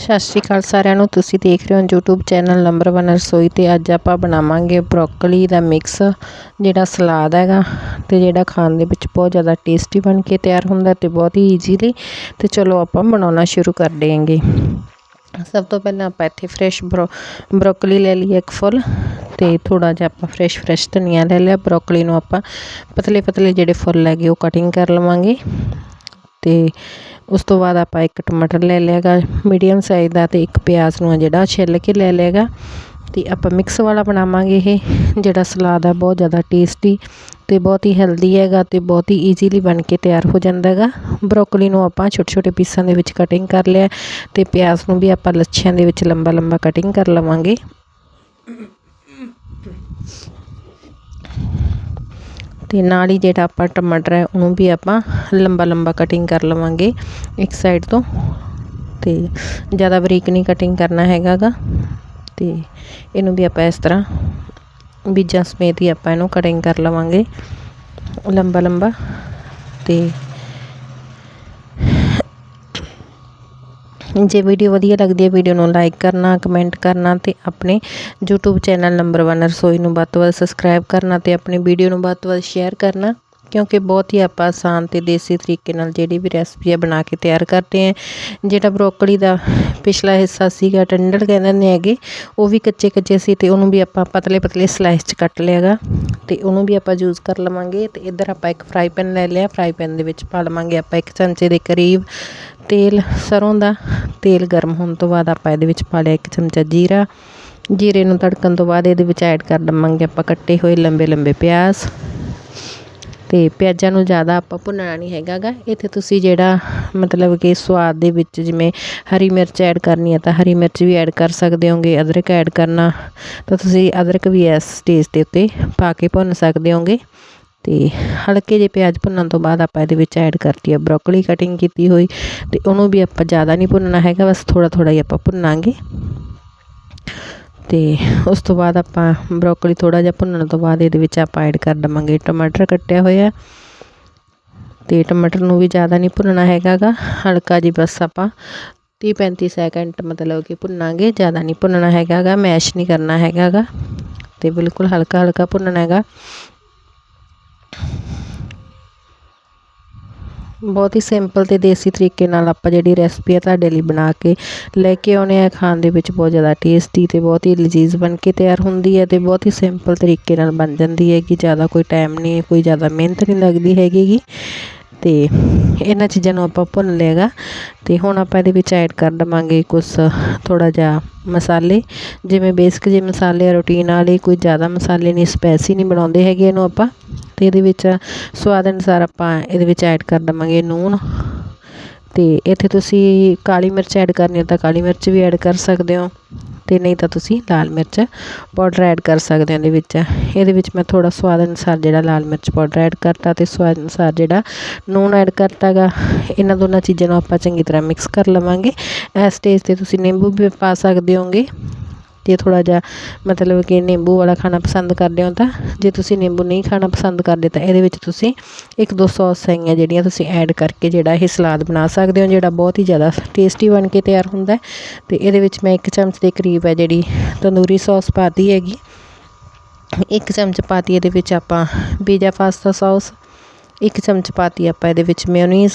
ਸਤਿ ਸ਼੍ਰੀ ਅਕਾਲ ਸਾਰਿਆਂ ਨੂੰ। ਤੁਸੀਂ ਦੇਖ ਰਹੇ ਹੋ YouTube ਚੈਨਲ ਨੰਬਰ 1 ਰਸੋਈ ਤੇ ਅੱਜ ਆਪਾਂ ਬਣਾਵਾਂਗੇ ਬਰੋਕਲੀ ਦਾ ਮਿਕਸ ਜਿਹੜਾ ਸਲਾਦ ਹੈਗਾ ਤੇ ਜਿਹੜਾ ਖਾਣ ਦੇ ਵਿੱਚ ਬਹੁਤ ਜ਼ਿਆਦਾ ਟੇਸਟੀ ਬਣ ਕੇ ਤਿਆਰ ਹੁੰਦਾ ਤੇ ਬਹੁਤ ਹੀ ਈਜ਼ੀਲੀ ਤੇ ਚਲੋ ਆਪਾਂ ਬਣਾਉਣਾ ਸ਼ੁਰੂ ਕਰ ਦੇਵਾਂਗੇ। ਸਭ ਤੋਂ ਪਹਿਲਾਂ ਆਪਾਂ ਇੱਥੇ ਫਰੈਸ਼ ਬਰੋ, ਬਰੋਕਲੀ ਲੈ ਲਈ ਇੱਕ ਫੁੱਲ ਤੇ ਥੋੜਾ ਜਿਹਾ ਆਪਾਂ ਫਰੈਸ਼ ਫਰੈਸ਼ ਧਨੀਆ ਲੈ ਲਿਆ। ਬਰੋਕਲੀ ਨੂੰ ਆਪਾਂ ਪਤਲੇ ਪਤਲੇ ਜਿਹੜੇ ਫੁੱਲ ਹੈਗੇ ਉਹ ਕਟਿੰਗ ਕਰ ਲਵਾਂਗੇ ਤੇ ਉਸ ਤੋਂ ਬਾਅਦ ਆਪਾਂ ਇੱਕ ਟਮਾਟਰ ਲੈ ਲਿਆਗਾ ਮੀਡੀਅਮ ਸਾਈਜ਼ ਦਾ ਤੇ ਇੱਕ ਪਿਆਜ਼ ਨੂੰ ਜਿਹੜਾ ਛਿੱਲ ਕੇ ਲੈ ਲਿਆਗਾ। ਤੇ ਆਪਾਂ ਮਿਕਸ ਵਾਲਾ ਬਣਾਵਾਂਗੇ ਇਹ, ਜਿਹੜਾ ਸਲਾਦ ਆ, ਬਹੁਤ ਜ਼ਿਆਦਾ ਟੇਸਟੀ ਤੇ ਬਹੁਤ ਹੀ ਹੈਲਦੀ ਹੈਗਾ ਤੇ ਬਹੁਤ ਹੀ ਈਜ਼ੀਲੀ ਬਣ ਕੇ ਤਿਆਰ ਹੋ ਜਾਂਦਾ ਹੈਗਾ। ਬਰੋਕਲੀ ਨੂੰ ਆਪਾਂ ਛੋਟੇ ਛੋਟੇ ਪੀਸਾਂ ਦੇ ਵਿੱਚ ਕਟਿੰਗ ਕਰ ਲਿਆ ਤੇ ਪਿਆਜ਼ ਨੂੰ ਵੀ ਆਪਾਂ ਲੱਛਿਆਂ ਦੇ ਵਿੱਚ ਲੰਬਾ ਲੰਬਾ ਕਟਿੰਗ ਕਰ ਲਵਾਂਗੇ। ਅਤੇ ਨਾਲ ਹੀ ਜਿਹੜਾ ਆਪਾਂ ਟਮਾਟਰ ਹੈ, ਉਹਨੂੰ ਵੀ ਆਪਾਂ ਲੰਬਾ ਲੰਬਾ ਕਟਿੰਗ ਕਰ ਲਵਾਂਗੇ ਇੱਕ ਸਾਈਡ ਤੋਂ। ਅਤੇ ਜ਼ਿਆਦਾ ਬਰੀਕ ਨਹੀਂ ਕਟਿੰਗ ਕਰਨਾ ਹੈਗਾ ਗਾ ਅਤੇ ਇਹਨੂੰ ਵੀ ਆਪਾਂ ਇਸ ਤਰ੍ਹਾਂ ਬੀਜਾਂ ਸਮੇਤ ਹੀ ਆਪਾਂ ਇਹਨੂੰ ਕਟਿੰਗ ਕਰ ਲਵਾਂਗੇ। ਲੰਬਾ ਲੰਬਾ। ਅਤੇ ਜੇ ਵੀਡੀਓ ਵਧੀਆ ਲੱਗਦੀ ਹੈ ਵੀਡੀਓ ਨੂੰ ਲਾਈਕ ਕਰਨਾ ਕਮੈਂਟ ਕਰਨਾ ਤੇ ਆਪਣੇ YouTube ਚੈਨਲ ਨੰਬਰ 1 ਰਸੋਈ ਨੂੰ ਵੱਧ ਤੋਂ ਵੱਧ ਸਬਸਕ੍ਰਾਈਬ ਕਰਨਾ ਤੇ ਆਪਣੀ ਵੀਡੀਓ ਨੂੰ ਵੱਧ ਤੋਂ ਵੱਧ ਸ਼ੇਅਰ ਕਰਨਾ, ਕਿਉਂਕਿ ਬਹੁਤ ਹੀ ਆਪਾਂ ਆਸਾਨ ਤੇ ਦੇਸੀ ਤਰੀਕੇ ਨਾਲ ਜਿਹੜੀ ਵੀ ਰੈਸਪੀ ਆ ਬਣਾ ਕੇ ਤਿਆਰ ਕਰਦੇ ਆ ਜਿਹੜਾ ਬਰੋਕਲੀ ਦਾ ਪਿਛਲਾ ਹਿੱਸਾ ਸੀਗਾ ਟੰਡਲ ਕਹਿੰਦੇ ਨੇ ਹੈਗੇ, ਉਹ ਵੀ ਕੱਚੇ ਕੱਚੇ ਸੀ ਤੇ ਉਹਨੂੰ ਵੀ ਆਪਾਂ ਪਤਲੇ ਪਤਲੇ ਸਲਾਈਸ 'ਚ ਕੱਟ ਲਿਆਗਾ ਤੇ ਉਹਨੂੰ ਵੀ ਆਪਾਂ ਯੂਜ਼ ਕਰ ਲਵਾਂਗੇ ਤੇ ਇੱਧਰ ਆਪਾਂ ਇੱਕ ਫਰਾਈ ਪੈਨ ਲੈ ਲਿਆ ਫਰਾਈ ਪੈਨ ਦੇ ਵਿੱਚ ਪਾ ਲਵਾਂਗੇ ਆਪਾਂ ਇੱਕ ਚਮਚੇ ਦੇ ਕਰੀਬ ਤੇਲ ਸਰ੍ਹੋਂ ਦਾ ਤੇਲ ਗਰਮ ਹੋਣ ਤੋਂ ਬਾਅਦ ਆਪਾਂ ਇਹਦੇ ਵਿੱਚ ਪਾ ਲਿਆ ਇੱਕ ਚਮਚਾ ਜੀਰਾ। ਜੀਰੇ ਨੂੰ ਤੜਕਣ ਤੋਂ ਬਾਅਦ ਇਹਦੇ ਵਿੱਚ ਐਡ ਕਰ ਦਵਾਂਗੇ ਆਪਾਂ ਕੱਟੇ ਹੋਏ ਲੰਬੇ ਲੰਬੇ ਪਿਆਜ਼। ਤੇ ਪਿਆਜ਼ਾਂ ਨੂੰ ਜ਼ਿਆਦਾ ਆਪਾਂ ਭੁੰਨਣਾ ਨਹੀਂ ਹੈਗਾਗਾ। ਇੱਥੇ ਤੁਸੀਂ ਜਿਹੜਾ ਮਤਲਬ ਕਿ ਸਵਾਦ ਦੇ ਵਿੱਚ ਜਿਵੇਂ ਹਰੀ ਮਿਰਚ ਐਡ ਕਰਨੀ ਹੈ ਤਾਂ ਹਰੀ ਮਿਰਚ ਵੀ ਐਡ ਕਰ ਸਕਦੇ ਹੋਗੇ, ਅਦਰਕ ਐਡ ਕਰਨਾ ਤਾਂ ਤੁਸੀਂ ਅਦਰਕ ਵੀ ਇਸ ਸਟੇਜ ਦੇ ਉੱਤੇ ਪਾ ਕੇ ਭੁੰਨ ਸਕਦੇ ਹੋਗੇ। ਅਤੇ ਹਲਕੇ ਜਿਹੇ ਪਿਆਜ਼ ਭੁੰਨਣ ਤੋਂ ਬਾਅਦ ਆਪਾਂ ਇਹਦੇ ਵਿੱਚ ਐਡ ਕਰਤੀ ਹੈ ਬਰੋਕਲੀ ਕਟਿੰਗ ਕੀਤੀ ਹੋਈ ਅਤੇ ਉਹਨੂੰ ਵੀ ਆਪਾਂ ਜ਼ਿਆਦਾ ਨਹੀਂ ਭੁੰਨਣਾ ਹੈਗਾ, ਬਸ ਥੋੜ੍ਹਾ ਥੋੜ੍ਹਾ ਹੀ ਆਪਾਂ ਭੁੰਨਾਂਗੇ। ਅਤੇ ਉਸ ਤੋਂ ਬਾਅਦ ਆਪਾਂ ਬਰੋਕਲੀ ਥੋੜ੍ਹਾ ਜਿਹਾ ਭੁੰਨਣ ਤੋਂ ਬਾਅਦ ਇਹਦੇ ਵਿੱਚ ਆਪਾਂ ਐਡ ਕਰ ਦੇਵਾਂਗੇ ਟਮਾਟਰ ਕੱਟਿਆ ਹੋਇਆ। ਅਤੇ ਟਮਾਟਰ ਨੂੰ ਵੀ ਜ਼ਿਆਦਾ ਨਹੀਂ ਭੁੰਨਣਾ ਹੈਗਾਗਾ, ਹਲਕਾ ਜੀ ਬਸ ਆਪਾਂ 30 35 ਸੈਕਿੰਡ ਮਤਲਬ ਕਿ ਭੁੰਨਾਂਗੇ, ਜ਼ਿਆਦਾ ਨਹੀਂ ਭੁੰਨਣਾ ਹੈਗਾਗਾ ਮੈਸ਼ ਨਹੀਂ ਕਰਨਾ ਹੈਗਾਗਾ। ਤੇ ਬਿਲਕੁਲ ਹਲਕਾ ਹਲਕਾ ਭੁੰਨਣਾ ਹੈਗਾ। ਬਹੁਤ ਹੀ ਸਿੰਪਲ ਤੇ ਦੇਸੀ ਤਰੀਕੇ ਨਾਲ ਆਪਾਂ ਜਿਹੜੀ ਰੈਸਪੀ ਆ ਤੁਹਾਡੇ ਲਈ ਬਣਾ ਕੇ ਲੈ ਕੇ ਆਉਣੇ ਆ। ਖਾਣ ਦੇ ਵਿੱਚ ਬਹੁਤ ਜ਼ਿਆਦਾ ਟੇਸਟੀ ਤੇ ਬਹੁਤ ਹੀ ਲਜ਼ੀਜ਼ ਬਣ ਕੇ ਤਿਆਰ ਹੁੰਦੀ ਹੈ ਤੇ ਬਹੁਤ ਹੀ ਸਿੰਪਲ ਤਰੀਕੇ ਨਾਲ ਬਣ ਜਾਂਦੀ ਹੈ ਕਿ ਜ਼ਿਆਦਾ ਕੋਈ ਟਾਈਮ ਨਹੀਂ, ਕੋਈ ਜ਼ਿਆਦਾ ਮਿਹਨਤ ਨਹੀਂ ਲੱਗਦੀ ਹੈਗੀ ਤੇ ਇਹਨਾਂ ਚੀਜ਼ਾਂ ਨੂੰ ਆਪਾਂ ਭੁੰਨ ਲਿਆਗਾ ਤੇ ਹੁਣ ਆਪਾਂ ਇਹਦੇ ਵਿੱਚ ਐਡ ਕਰ ਦਵਾਂਗੇ ਕੁਝ ਥੋੜਾ ਜਿਹਾ ਮਸਾਲੇ। ਜਿਵੇਂ ਬੇਸਿਕ ਜਿਹੇ ਮਸਾਲੇ ਆ, ਰੂਟੀਨ ਵਾਲੇ, ਕੋਈ ਜ਼ਿਆਦਾ ਮਸਾਲੇ ਨਹੀਂ ਸਪੈਸੀ ਨਹੀਂ ਬਣਾਉਂਦੇ ਹੈਗੇ ਇਹਨੂੰ ਆਪਾਂ। ਅਤੇ ਇਹਦੇ ਵਿੱਚ ਸਵਾਦ ਅਨੁਸਾਰ ਆਪਾਂ ਇਹਦੇ ਵਿੱਚ ਐਡ ਕਰ ਦੇਵਾਂਗੇ ਨੂਣ। ਅਤੇ ਇੱਥੇ ਤੁਸੀਂ ਕਾਲੀ ਮਿਰਚ ਐਡ ਕਰਨੀ ਹੈ ਤਾਂ ਕਾਲੀ ਮਿਰਚ ਵੀ ਐਡ ਕਰ ਸਕਦੇ ਹੋ ਅਤੇ ਨਹੀਂ ਤਾਂ ਤੁਸੀਂ ਲਾਲ ਮਿਰਚ ਪਾਊਡਰ ਐਡ ਕਰ ਸਕਦੇ ਹੋ ਇਹਦੇ ਵਿੱਚ। ਇਹਦੇ ਵਿੱਚ ਮੈਂ ਥੋੜ੍ਹਾ ਸਵਾਦ ਅਨੁਸਾਰ ਜਿਹੜਾ ਲਾਲ ਮਿਰਚ ਪਾਊਡਰ ਐਡ ਕਰਤਾ ਅਤੇ ਸਵਾਦ ਅਨੁਸਾਰ ਜਿਹੜਾ ਨੂਣ ਐਡ ਕਰਤਾ ਗਾ ਇਹਨਾਂ ਦੋਨਾਂ ਚੀਜ਼ਾਂ ਨੂੰ ਆਪਾਂ ਚੰਗੀ ਤਰ੍ਹਾਂ ਮਿਕਸ ਕਰ ਲਵਾਂਗੇ। ਇਸ ਸਟੇਜ ਤੇ ਤੁਸੀਂ ਨਿੰਬੂ ਵੀ ਪਾ ਸਕਦੇ ਹੋਗੇ। ਜੇ ਥੋੜਾ ਜਿਹਾ ਮਤਲਬ ਕਿ ਨਿੰਬੂ ਵਾਲਾ ਖਾਣਾ ਪਸੰਦ ਕਰਦੇ ਹੋ ਤਾਂ ਜੇ ਤੁਸੀਂ ਨਿੰਬੂ ਨਹੀਂ ਖਾਣਾ ਪਸੰਦ ਕਰਦੇ ਤਾਂ ਇਹਦੇ ਵਿੱਚ ਤੁਸੀਂ ਇੱਕ ਦੋ ਸੌਸ ਹੈਗੀਆਂ ਜਿਹੜੀਆਂ ਤੁਸੀਂ ਐਡ ਕਰਕੇ ਜਿਹੜਾ ਇਹ ਸਲਾਦ ਬਣਾ ਸਕਦੇ ਹੋ, ਜਿਹੜਾ ਬਹੁਤ ਹੀ ਜ਼ਿਆਦਾ ਟੇਸਟੀ ਬਣ ਕੇ ਤਿਆਰ ਹੁੰਦਾ ਤੇ ਇਹਦੇ ਵਿੱਚ ਮੈਂ ਇੱਕ ਚਮਚ ਦੇ ਕਰੀਬ ਹੈ ਜਿਹੜੀ ਤੰਦੂਰੀ ਸੌਸ ਪਾਤੀ ਹੈਗੀ। ਇੱਕ ਚਮਚ ਪਾਤੀ ਇਹਦੇ ਵਿੱਚ ਆਪਾਂ ਪੀਜ਼ਾ ਪਾਸਤਾ ਸੌਸ, ਇੱਕ ਚਮਚ ਪਾਤੀ ਆਪਾਂ ਇਹਦੇ ਵਿੱਚ ਮੇਯੋਨੀਜ਼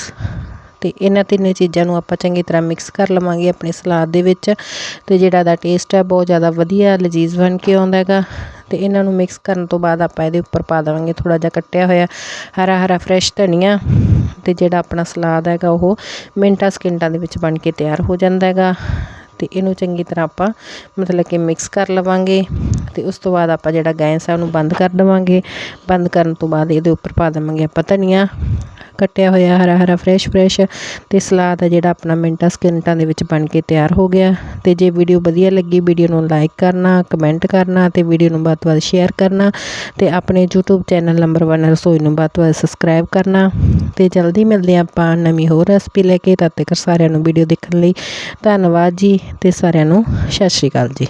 ਤੇ ਇਹਨਾਂ ਤਿੰਨੇ ਚੀਜ਼ਾਂ ਨੂੰ ਆਪਾਂ ਚੰਗੀ ਤਰ੍ਹਾਂ ਮਿਕਸ ਕਰ ਲਵਾਂਗੇ ਆਪਣੀ ਸਲਾਦ ਦੇ ਵਿੱਚ। ਤੇ ਜਿਹੜਾ ਦਾ ਟੇਸਟ ਹੈ ਬਹੁਤ ਜ਼ਿਆਦਾ ਵਧੀਆ ਲਜ਼ੀਜ਼ ਬਣ ਕੇ ਆਉਂਦਾ ਹੈਗਾ। ਤੇ ਇਹਨਾਂ ਨੂੰ ਮਿਕਸ ਕਰਨ ਤੋਂ ਬਾਅਦ ਆਪਾਂ ਇਹਦੇ ਉੱਪਰ ਪਾ ਦੇਵਾਂਗੇ ਥੋੜਾ ਜਿਹਾ ਕੱਟਿਆ ਹੋਇਆ ਹਰਾ ਹਰਾ ਫਰੈਸ਼ ਧਨੀਆ। ਤੇ ਜਿਹੜਾ ਆਪਣਾ ਸਲਾਦ ਹੈਗਾ, ਉਹ ਮਿੰਟਾਂ ਸਕਿੰਟਾਂ ਦੇ ਵਿੱਚ ਬਣ ਕੇ ਤਿਆਰ ਹੋ ਜਾਂਦਾ ਹੈਗਾ। ਤੇ ਇਹਨੂੰ ਚੰਗੀ ਤਰ੍ਹਾਂ ਆਪਾਂ ਮਤਲਬ ਕਿ ਮਿਕਸ ਕਰ ਲਵਾਂਗੇ। ਤੇ ਉਸ ਤੋਂ ਬਾਅਦ ਆਪਾਂ ਜਿਹੜਾ ਗੈਸ ਹੈ ਉਹਨੂੰ ਬੰਦ ਕਰ ਦੇਵਾਂਗੇ। ਬੰਦ ਕਰਨ ਤੋਂ ਬਾਅਦ ਇਹਦੇ ਉੱਪਰ ਪਾ ਦੇਵਾਂਗੇ ਆਪਾਂ ਧਨੀਆ। ਕੱਟਿਆ ਹੋਇਆ ਹਰਾ ਹਰਾ ਫਰੈਸ਼ ਫਰੈਸ਼ ਤੇ ਸਲਾਦ ਆ ਜਿਹੜਾ ਆਪਣਾ ਮਿੰਟਾਂ, ਸਕਿੰਟਾਂ ਦੇ ਵਿੱਚ ਬਣ ਕੇ ਤਿਆਰ ਹੋ ਗਿਆ। ਤੇ ਜੇ ਵੀਡੀਓ ਵਧੀਆ ਲੱਗੀ ਵੀਡੀਓ ਨੂੰ ਲਾਈਕ ਕਰਨਾ ਕਮੈਂਟ ਕਰਨਾ ਤੇ ਵੀਡੀਓ ਨੂੰ ਵੱਧ ਤੋਂ ਵੱਧ ਸ਼ੇਅਰ ਕਰਨਾ ਤੇ ਆਪਣੇ YouTube ਚੈਨਲ ਨੰਬਰ 1 ਰਸੋਈ ਨੂੰ ਵੱਧ ਤੋਂ ਵੱਧ ਸਬਸਕ੍ਰਾਈਬ ਕਰਨਾ। ਤੇ ਜਲਦੀ ਮਿਲਦੇ ਆਪਾਂ ਨਵੀਂ ਹੋਰ ਰੈਸਪੀ ਲੈ ਕੇ। ਤਦ ਤੱਕ ਸਾਰਿਆਂ ਨੂੰ ਵੀਡੀਓ ਦੇਖਣ ਲਈ ਧੰਨਵਾਦ ਜੀ ਤੇ ਸਾਰਿਆਂ ਨੂੰ ਸਤਿ ਸ਼੍ਰੀ ਅਕਾਲ ਜੀ।